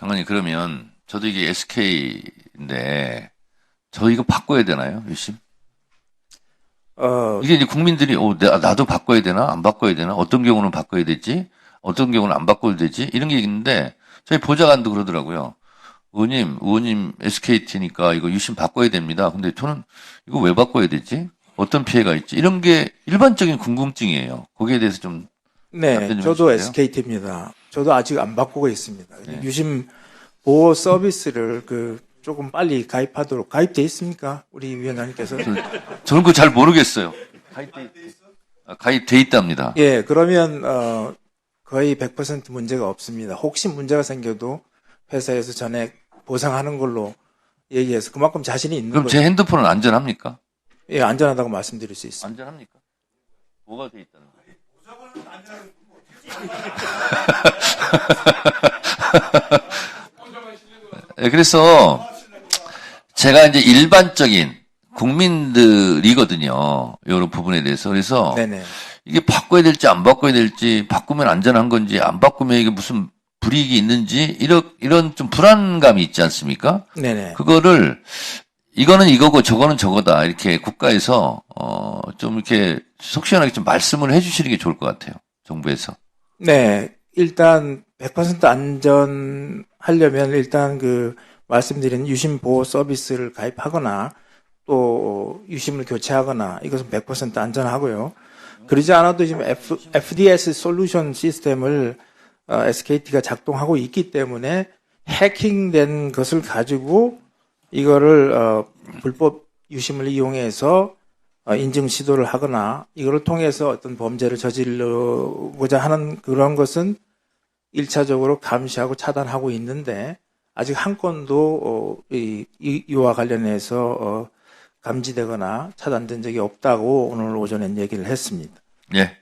장관님 그러면 저도 이게 SK인데 저 이거 바꿔야 되나요, 유심? 어, 이게 이제 국민들이 어, 나- 나도 바꿔야 되나 안 바꿔야 되나 어떤 경우는 바꿔야 되지 어떤 경우는 안 바꿔도 되지 이런 게 있는데 저희 보좌관도 그러더라고요. 의원님, 의원님 SKT니까 이거 유심 바꿔야 됩니다. 근데 저는 이거 왜 바꿔야 되지? 어떤 피해가 있지? 이런 게 일반적인 궁금증이에요. 거기에 대해서 좀 네, 좀 저도? SKT입니다. 저도 아직 안 바꾸고 있습니다. 네. 유심 보호 서비스를 그 조금 빨리 가입하도록 가입돼 있습니까? 우리 위원장님께서. 저는 그거 잘 모르겠어요. 가입돼, 아, 가입돼 있답니다. 예, 그러면 어 거의 100% 문제가 없습니다. 혹시 문제가 생겨도 회사에서 전액 보상하는 걸로 얘기해서 그만큼 자신이 있는 그럼 거죠. 제 핸드폰은 안전합니까? 예, 안전하다고 말씀드릴 수 있습니다. 안전합니까? 뭐가 돼 있다는 거예요? 예, 그래서 제가 이제 일반적인 국민들이거든요. 이런 부분에 대해서. 그래서 네네. 이게 바꿔야 될지 안 바꿔야 될지 바꾸면 안전한 건지 안 바꾸면 이게 무슨 불이익이 있는지 이런 이런 좀 불안감이 있지 않습니까? 네네. 그거를 이거는 이거고 저거는 저거다 이렇게 국가에서 어 좀 이렇게 속 시원하게 좀 말씀을 해주시는 게 좋을 것 같아요 정부에서 네, 일단 100% 안전하려면 일단 그 말씀드린 유심 보호 서비스를 가입하거나 또 유심을 교체하거나 이것은 100% 안전하고요. 그러지 않아도 지금 F, FDS 솔루션 시스템을 어, SKT가 작동하고 있기 때문에 해킹된 것을 가지고 이거를 어, 불법 유심을 이용해서 어, 인증 시도를 하거나 이거를 통해서 어떤 범죄를 저지르고자 하는 그런 것은 일차적으로 감시하고 차단하고 있는데 아직 한 건도 어, 이와 관련해서 어, 감지되거나 차단된 적이 없다고 오늘 오전에 얘기를 했습니다. 예